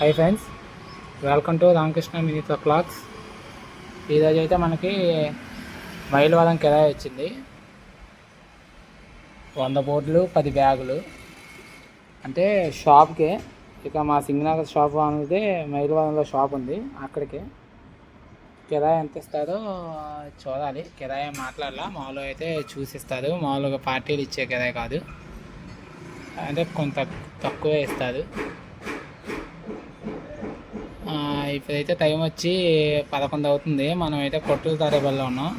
Hi friends welcome to Ramakrishna మినీతో clothes ఈరోజు అయితే మనకి మైలవరం కిరాయి వచ్చింది. వంద బోర్డులు పది బ్యాగులు. అంటే షాప్కే ఇక మా సింగనగర్ షాప్ అనేది మైలవరంలో షాప్ ఉంది అక్కడికి. కిరాయి ఎంత ఇస్తారో చూడాలి కిరాయి మాట్లాడాల మామూలుగా అయితే చూసిస్తారు. మామూలుగా పార్టీలు ఇచ్చే కిరాయి కాదు. అంటే కొంత తక్కువే ఇస్తారు. ఇప్పుడైతే టైం వచ్చి పదకొండు అవుతుంది. మనం అయితే కొట్టుల తారేపల్లిలో ఉన్నాం.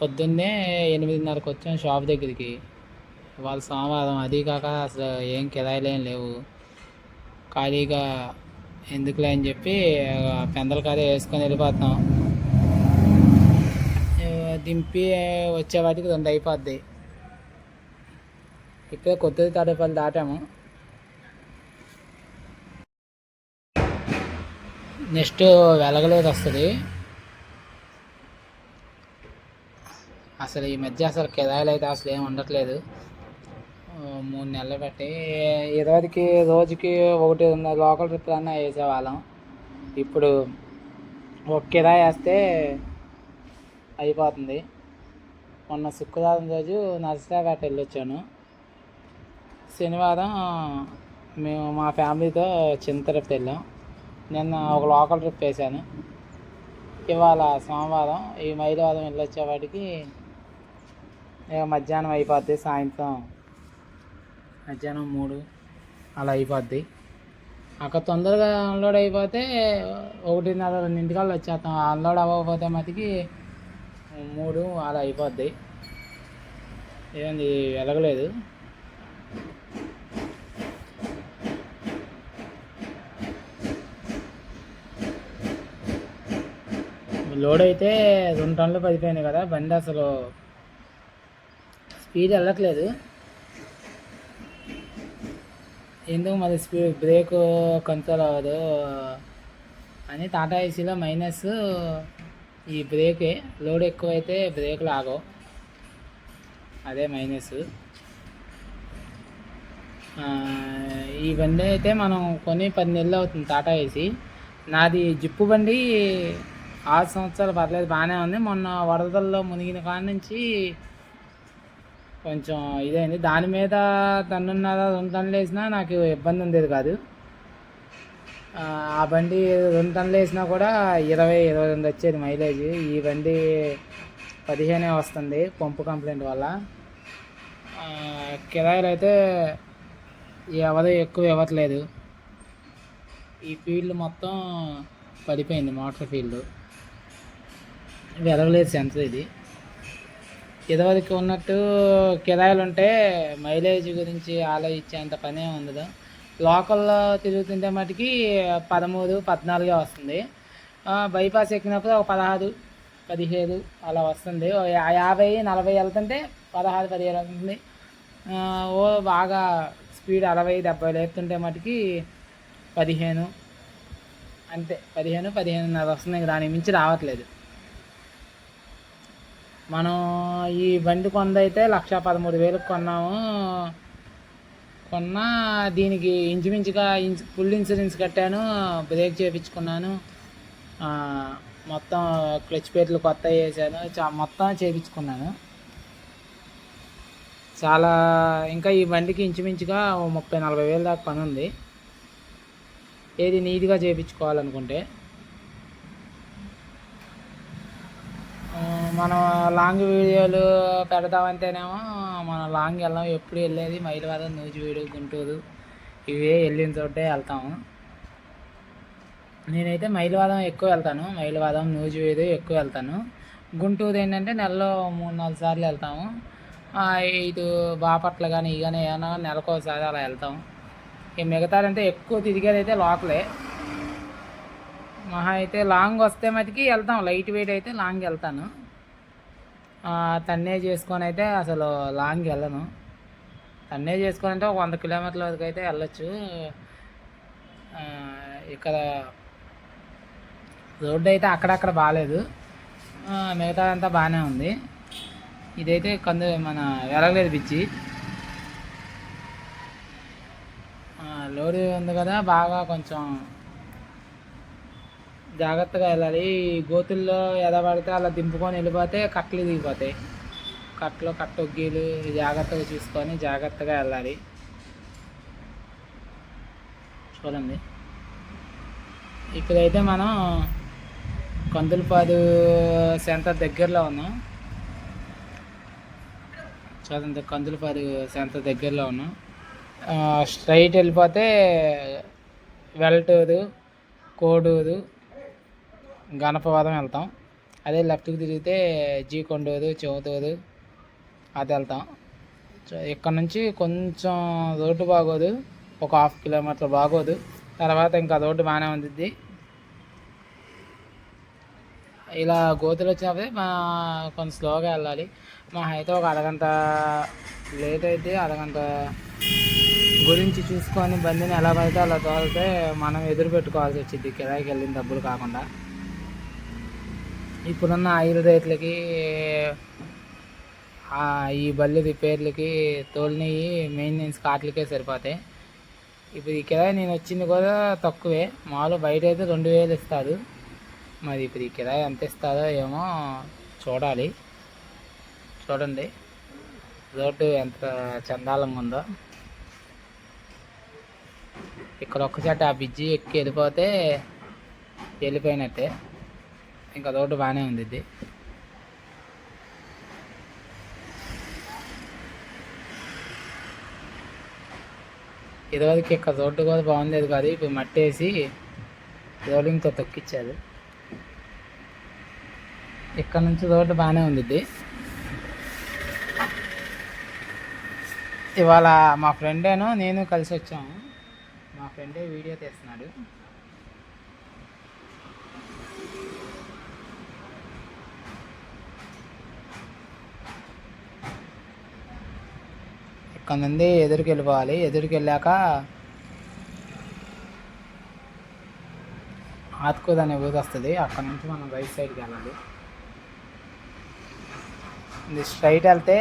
పొద్దున్నే ఎనిమిదిన్నరకు వచ్చాం షాప్ దగ్గరికి. వాళ్ళ సోమవారం అది కాక అసలు ఏం కిరాయిలేం లేవు. ఖాళీగా ఎందుకులే అని చెప్పి పెందల కాదే వేసుకొని వెళ్ళిపోతున్నాం. దింపి వచ్చే వాటికి రెండు అయిపోద్ది. ఇప్పుడే కొత్తది తాడేపల్లి దాటాము. నెక్స్ట్ వెలగలేదు వస్తుంది. అసలు ఈ మధ్య అసలు కిరాయిలు అయితే అసలు ఏమి ఉండట్లేదు. మూడు నెలలు బట్టి ఇరవైకి రోజుకి ఒకటి ఉన్న లోకల్ ట్రిప్ అన్నా వేసేవాళ్ళం. ఇప్పుడు ఒక కిరాయి వేస్తే అయిపోతుంది. మొన్న శుక్రవారం రోజు నర్సరాపేట వెళ్ళొచ్చాను. శనివారం మేము మా ఫ్యామిలీతో చిన్న తిరుపతి వెళ్ళాం. నిన్న ఒక లోకల్ ట్రిప్ వేసాను ఇవాళ సోమవారం ఈ మైలవారం వెళ్ళొచ్చేవాడికి ఇక మధ్యాహ్నం అయిపోద్ది సాయంత్రం మధ్యాహ్నం మూడు అలా అయిపోద్ది. అక్కడ తొందరగా అన్లోడ్ అయిపోతే ఒకటిన్నర రెండింటికల్లా వచ్చేస్తాం. అన్లోడ్ అవ్వకపోతే మతికి మూడు అలా అయిపోద్ది. ఏంది వెలగలేదు లోడ్ అయితే రెండు టన్నులు పడిపోయింది కదా బండి అసలు స్పీడ్ వెళ్ళట్లేదు. ఎందుకు మరి స్పీడ్ బ్రేక్ కంట్రోల్ అవ్వదు అని టాటా ఏసీలో మైనస్ ఈ బ్రేకే లోడ్ ఎక్కువైతే బ్రేక్ లాగవు. అదే మైనస్. ఈ బండి అయితే మనం కొని పది నెలలు అవుతుంది టాటా ఏసీ. నాది జిప్పు బండి ఆరు సంవత్సరాలు పర్లేదు బాగానే ఉంది. మొన్న వరదల్లో మునిగిన కాడ నుంచి కొంచెం ఇదైంది. దాని మీద తన్నున్నారా రెండు టన్నులు వేసినా నాకు ఇబ్బంది ఉండేది కాదు. ఆ, బండి రెండు టన్నులు వేసినా కూడా ఇరవై ఇరవై రెండు వచ్చేది మైలేజ్. ఈ బండి పదిహేనే వస్తుంది పంపు కంప్లైంట్ వల్ల. కిరాయిలు అయితే ఎవరు ఎక్కువ ఇవ్వట్లేదు. ఈ ఫీల్డ్ మొత్తం పడిపోయింది మోటార్ ఫీల్డ్. వెలవలేదు సెన్సర్ ఇది. ఇదివరకు ఉన్నట్టు కిరాయిలు ఉంటే మైలేజ్ గురించి ఆలోచించేంత పనే ఉండదు. లోకల్లో తిరుగుతుంటే మటుకి పదమూడు పద్నాలుగే వస్తుంది. బైపాస్ ఎక్కినప్పుడు ఒక పదహారు పదిహేడు అలా వస్తుంది. యాభై నలభై వెళ్తుంటే పదహారు పదిహేడు వస్తుంది ఓ బాగా స్పీడ్ అరవై డెబ్బై లేపుతుంటే మటుకి పదిహేను. అంతే పదిహేను పదిహేనున్నర వస్తుంది. దాని మించి రావట్లేదు. మనం ఈ బండి కొందైతే లక్ష పదమూడు వేలకు కొన్నాము. కొన్నా దీనికి ఇంచుమించుగా ఇన్స్ ఫుల్ ఇన్సూరెన్స్ కట్టాను బ్రేక్ చేయించుకున్నాను మొత్తం క్లచ్ పేట్లు కొత్త వేసాను చా మొత్తం చేయించుకున్నాను చాలా ఇంకా ఈ బండికి ఇంచుమించుగా ముప్పై నలభై వేలు దాకా పని ఉంది ఏది నీట్గా చేయించుకోవాలనుకుంటే ఆ, మనం లాంగ్ వీడియోలు పెడదామంటేనేమో మనం లాంగ్ వెళ్ళాం ఎప్పుడు వెళ్ళేది? మైలవారం నూజివీడు గుంటూరు. ఇవే వెళ్ళిన చోటే వెళ్తాము నేనైతే మైలవాదం ఎక్కువ వెళ్తాను. మైలవాదం నూజివీడు ఎక్కువ వెళ్తాను. గుంటూరు ఏంటంటే నెలలో మూడు నాలుగు సార్లు వెళ్తాము. ఇటు బాపట్ల కానీ ఇవి కానీ ఏమైనా నెలకోసారి అలా వెళ్తాం. ఈ మిగతాదంటే ఎక్కువ తిరిగేది అయితే లోకలే. మహా అయితే లాంగ్ వస్తే మటుకి వెళ్తాం. లైట్ వెయిట్ అయితే లాంగ్ వెళ్తాను. తన్నే చేసుకొని అయితే అసలు లాంగ్ వెళ్ళను. తన్నే చేసుకొని అంటే ఒక వంద కిలోమీటర్ల వరకు అయితే వెళ్ళొచ్చు. ఇక్కడ రోడ్డు అయితే అక్కడక్కడ బాగాలేదు మిగతా మిగతాదంతా బాగానే ఉంది. ఇదైతే కందు మన వెలగలేదు పిచ్చి. ఆ, లోరీ ఉంది కదా బాగా కొంచెం జాగ్రత్తగా వెళ్ళాలి. ఈ గోతుల్లో ఎదబడితే అలా దింపుకొని వెళ్ళిపోతే కట్టలు దిగిపోతాయి. కట్టలు కట్టొగ్గీలు జాగ్రత్తగా చూసుకొని జాగ్రత్తగా వెళ్ళాలి. చూడండి. ఇక్కడైతే మనం కందులపాదు సెంటర్ దగ్గరలో ఉన్నాం. చూడండి కందులపాదు సెంటర్ దగ్గరలో ఉన్నాం. స్ట్రైట్ వెళ్ళిపోతే వెల్టూరు కోడూరు గణపవరం వెళ్తాం. అదే లెఫ్ట్కి తిరిగితే జీకొండూరు చెవుతూరు అది వెళ్తాం. ఇక్కడ నుంచి కొంచెం రోడ్డు బాగోదు ఒక హాఫ్ కిలోమీటర్ బాగోదు. తర్వాత ఇంకా రోడ్డు బాగానే ఉంది ఇలా గోతులు వచ్చినప్పుడే మా కొంచెం స్లోగా వెళ్ళాలి. మా అయితే ఒక అరగంట లేట్ అయితే అరగంట గురించి చూసుకొని బండిని ఎలా పడితే అలా తోలితే మనం ఎదురు పెట్టుకోవాల్సి వచ్చింది. కిరాయికి వెళ్ళిన డబ్బులు కాకుండా. ఇప్పుడున్న ఆయిల్ రేట్లకి ఈ బళ్ళు రిపేర్లకి తోలినవి మెయింటెనెన్స్ కాట్లకే సరిపోతాయి. ఇప్పుడు ఈ కిరాయి నేను వచ్చింది కూడా తక్కువే. మామూలు బయట అయితే రెండు వేలు ఇస్తారు. మరి ఇప్పుడు ఈ కిరాయి ఎంత ఇస్తారో ఏమో చూడాలి. చూడండి. రోడ్డు ఎంత చందాలంగా ఉందో. ఇక్కడ ఒక్కసారి ఆ బ్రిడ్జి ఎక్కి వెళ్ళిపోతే వెళ్ళిపోయినట్టే. ఇంకా రోడ్డు బాగానే ఉంది ఇది. ఇదివరకు ఇక్కడ రోడ్డు కూడా బాగుండేది కాదు ఇప్పుడు మట్టి వేసి రోలింగ్తో తొక్కిచ్చారు. ఇక్కడ నుంచి రోడ్డు బాగానే ఉంది ఇది. ఇవాళ మా ఫ్రెండేను నేను కలిసి వచ్చాము. మా ఫ్రెండే వీడియో తీస్తున్నాడు. ఇక్కడ నుండి ఎదురుకి వెళ్ళిపోవాలి ఎదురుకి వెళ్ళాక ఆత్కూద్ అనే ఊరు వస్తుంది. అక్కడ నుంచి మనం రైట్ సైడ్కి వెళ్ళాలి. ఇది స్ట్రైట్ వెళ్తే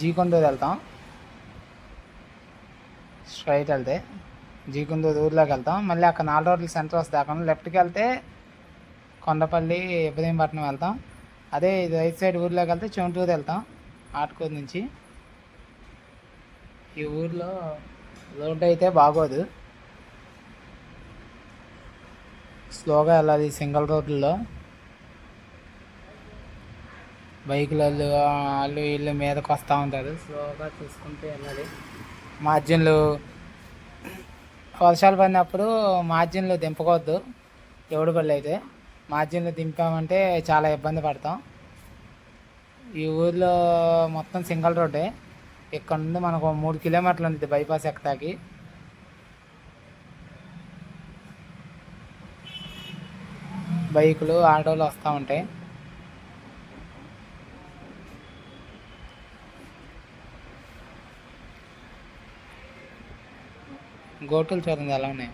జీకొండూరు వెళ్తాం. స్ట్రైట్ వెళ్తే జీకుందూరు ఊర్లోకి వెళ్తాం. మళ్ళీ అక్కడ నాలుగు రోడ్ల సెంటర్ వస్తే అక్కడ లెఫ్ట్కి వెళ్తే కొండపల్లి ఇబ్రహీంపట్నం వెళ్తాం. అదే ఇది రైట్ సైడ్ ఊర్లోకి వెళ్తే చెంటూరు వెళ్తాం. ఆటుకూరు నుంచి ఈ ఊర్లో రోడ్డు అయితే బాగోదు. స్లోగా వెళ్ళాలి సింగిల్ రోడ్లలో బైకులు వాళ్ళు వీళ్ళు మీదకి వస్తూ ఉంటారు. స్లోగా చూసుకుంటూ వెళ్ళాలి. మార్జిన్లు వర్షాలు పడినప్పుడు మార్జిన్లు దింపకూడదు. ఎవడు పళ్ళు అయితే. మార్జిన్లు దింపామంటే చాలా ఇబ్బంది పడతాం. ఈ ఊర్లో మొత్తం సింగల్ రోడ్డే. ఇక్కడ నుండి మనకు మూడు కిలోమీటర్లు ఉంది బైపాస్ ఎక్కడాకి బైకులు ఆటోలు వస్తూ ఉంటాయి. గోటులు చూడండి ఎలా ఉన్నాయి.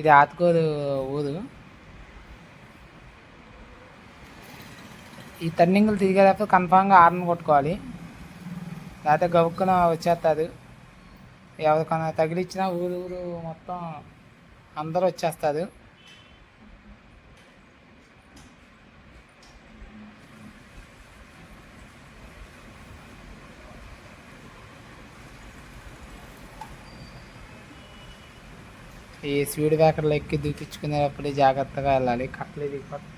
ఇది ఆత్కోదు ఊరు. ఈ టర్నింగ్లు తిరిగేటప్పుడు కన్ఫామ్గా హార్న్ కొట్టుకోవాలి. లేకపోతే గబుక్కున వచ్చేస్తుంది ఎవరికైనా తగిలిచ్చినా ఊరు ఊరు మొత్తం అందరూ వచ్చేస్తారు ఈ స్పీడ్ బ్రేకర్లు ఎక్కి దూకించుకునేటప్పుడు జాగ్రత్తగా వెళ్ళాలి. కట్టలు దిగిపోతే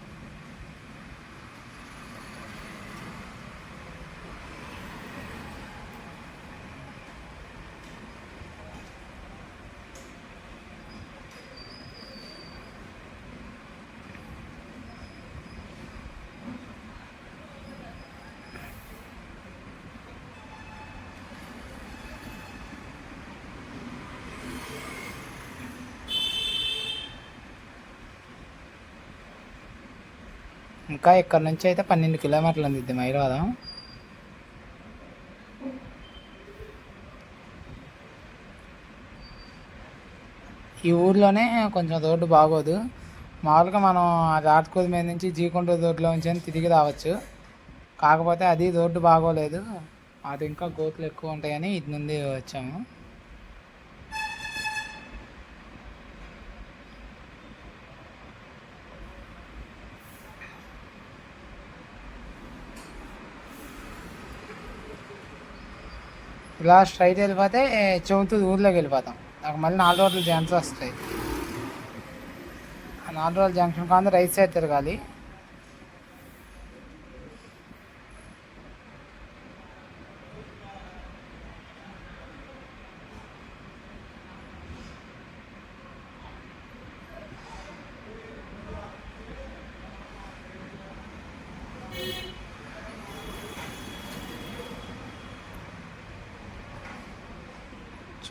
ఇంకా ఇక్కడ నుంచి అయితే పన్నెండు కిలోమీటర్లు ఉంది మైలవరం. ఈ ఊర్లోనే కొంచెం రోడ్డు బాగోదు. మామూలుగా మనం రాట్కూరు మీద నుంచి జీకొండ రోడ్లో నుంచి తిరిగి రావచ్చు. కాకపోతే అది రోడ్డు బాగోలేదు. అది ఇంకా గోతులు ఎక్కువ ఉంటాయని ఇది నుండి వచ్చాము. ఇలా స్ట్రైట్ వెళ్ళిపోతే చౌతు ఊర్లోకి వెళ్ళిపోతాం. నాకు మళ్ళీ నాలుగు రోడ్లు జంక్షన్ వస్తాయి. నాలుగు రోజుల జంక్షన్ కాదు రైట్ సైడ్ తిరగాలి.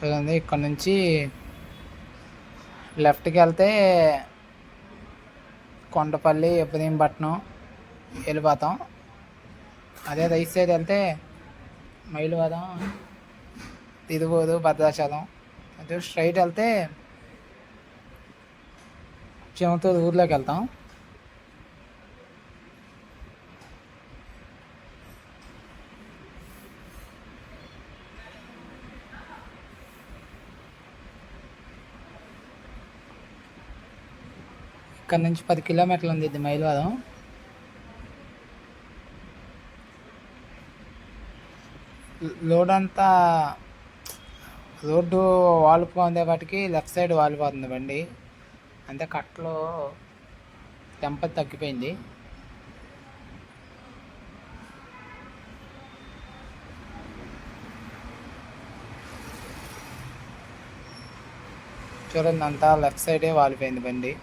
చూడండి ఇక్కడ నుంచి లెఫ్ట్కి వెళ్తే కొండపల్లి ఇబ్రహీంపట్నం వెళ్ళిపోతాం అదే రైట్ సైడ్ వెళ్తే మైలువాదం తిరువూరు భద్రాచలం. అదే స్ట్రైట్ వెళ్తే చెమతూరు ఊర్లోకి వెళ్తాం. ఇక్కడ నుంచి పది కిలోమీటర్లు ఉంది ఇది మైలువాదం లోడ్ అంతా రోడ్డు వాలుపుగా వాటికి లెఫ్ట్ సైడ్ వాలిపోతుంది బండి. అంతే కట్టలో టెంపర్ తగ్గిపోయింది. చూడండి అంతా లెఫ్ట్ సైడే వాలిపోయింది బండి.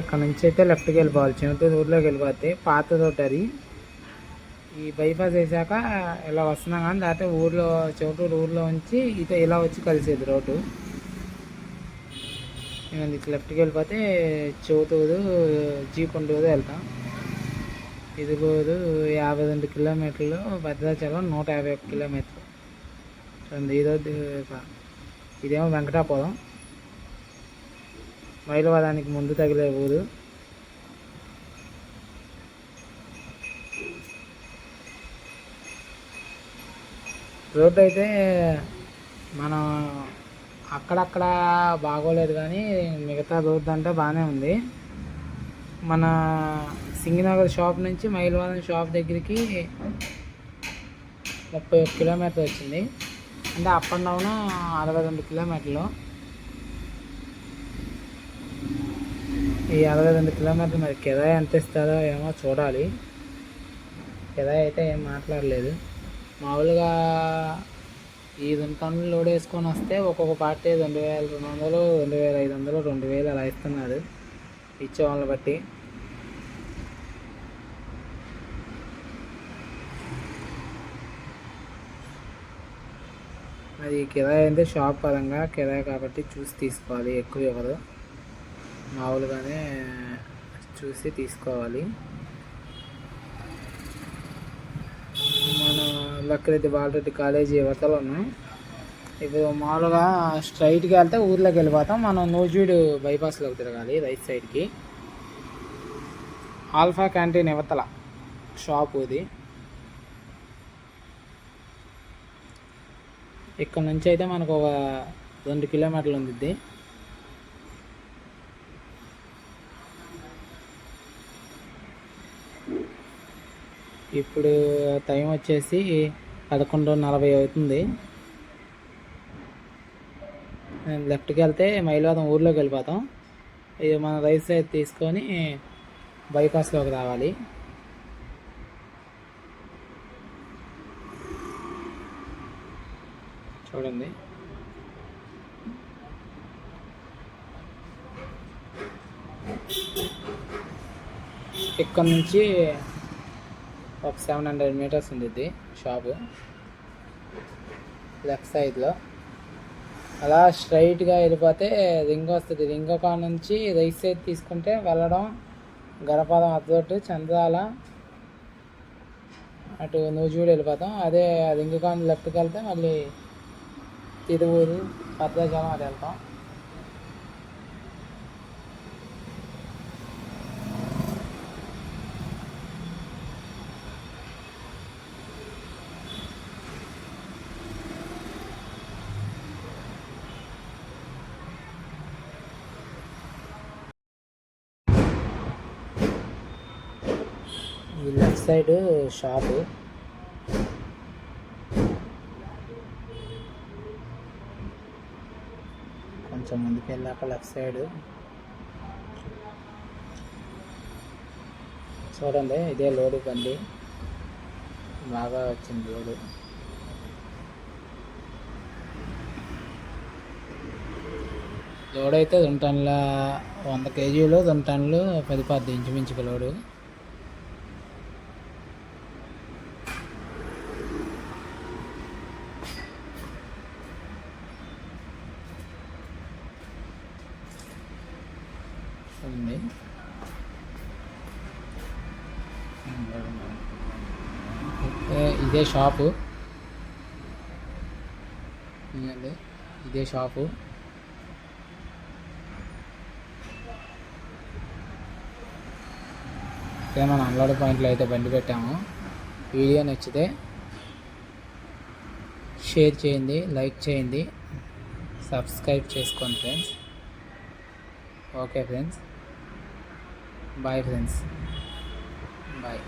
మామూలుగా ఇక్కడ నుంచి అయితే లెఫ్ట్కి వెళ్ళిపోవాలి. చెమటూరు ఊర్లోకి వెళ్ళిపోతే పాత రోడ్ అది. ఈ బైపాస్ వేసాక ఇలా వస్తున్నాం కానీ దాటే ఊర్లో చెమటూరు ఊర్లో ఉంచి ఇటు ఇలా వచ్చి కలిసేది రోడ్డు. నేను ఇటు లెఫ్ట్కి వెళ్ళిపోతే చెవుతూరు జీపుండూరు వెళ్తాం. ఇదిగోరు యాభై రెండు కిలోమీటర్లు భద్రాచలం నూట యాభై ఒక కిలోమీటర్లు. చూడండి ఈ ఇదేమో వెంకటాపురం. మైలవదానికి ముందు తగిలే ఊరు. రోడ్డు అయితే మనం అక్కడక్కడ బాగోలేదు కానీ మిగతా రోడ్డు అంటే బాగానే ఉంది. మన సింగినగర్ షాప్ నుంచి మైలవాదం షాప్ దగ్గరికి ముప్పై ఒక్క కిలోమీటర్ వచ్చింది. అంటే అప్ అండ్ డౌన్ అరవై రెండు కిలోమీటర్లు. ఈ అరవై రెండు కిలోమీటర్లు మరి కిరాయి ఎంత ఇస్తారో ఏమో చూడాలి. కిరాయి అయితే ఏం మాట్లాడలేదు. మామూలుగా ఈ రెండు టన్నులు లోడ్ వేసుకొని వస్తే ఒక్కొక్క పార్టీ రెండు వేల రెండు వందలు రెండు వేల ఐదు వందలు రెండు వేలు అలా ఇస్తున్నారు ఇచ్చే వాళ్ళని బట్టి. అది కిరాయి అంటే షాప్ పరంగా కిరాయి కాబట్టి చూసి తీసుకోవాలి ఎక్కువ ఇవ్వదు మామూలుగానే చూసి తీసుకోవాలి. మన లక్కరెడ్డి బాలరెడ్డి కాలేజీ యువతలో ఉన్నాయి ఇప్పుడు మామూలుగా స్ట్రైట్కి వెళ్తే ఊర్లోకి వెళ్ళిపోతాం. మనం నూజివీడు బైపాస్లోకి తిరగాలి రైట్ సైడ్కి. ఆల్ఫా క్యాంటీన్ యువతల షాపు ఇది. ఇక్కడ నుంచి అయితే మనకు ఒక రెండు కిలోమీటర్లు ఉంది ఇప్పుడు టైం వచ్చేసి పదకొండు నలభై అవుతుంది. లెఫ్ట్కి వెళ్తే మైలవాదం ఊర్లోకి వెళ్ళిపోతాం. ఇది మన రైట్ సైడ్ తీసుకొని బైపాస్లోకి రావాలి. చూడండి. ఇక్కడ నుంచి ఒక సెవెన్ హండ్రెడ్ మీటర్స్ ఉండిద్ది షాపు లెఫ్ట్ సైడ్లో అలా స్ట్రైట్గా వెళ్ళిపోతే రింగ్ వస్తుంది. రింగ్ కా నుంచి రైట్ సైడ్ తీసుకుంటే వెళ్ళడం గణపాదం అద్దొట్టు చంద్రాల అటు నూజివీడు వెళ్ళిపోతాం. అదే రింగ్ కాన్ లెఫ్ట్కి వెళ్తే మళ్ళీ తిరువూరు భద్రాచలం అది వెళ్తాం ఈ లెఫ్ట్ సైడ్ షాపు. కొంచెం ముందుకు వెళ్ళాక లెఫ్ట్ సైడ్. చూడండి ఇదే లోడు బండి. బాగా వచ్చింది లోడు. లోడ్ అయితే రెండు టన్నుల వంద కేజీలు రెండు టన్నులు పది పది ఇంచుమించుకు లోడు ఉంది ఓకే, ఇదే షాపు. ఇదే షాపు. ఓకే మనం అన్లోడ్ పాయింట్లో అయితే బండి పెట్టాము. వీడియో నచ్చితే షేర్ చేయండి లైక్ చేయండి. సబ్స్క్రైబ్ చేసుకోండి friends. Okay friends. Bye friends. Bye.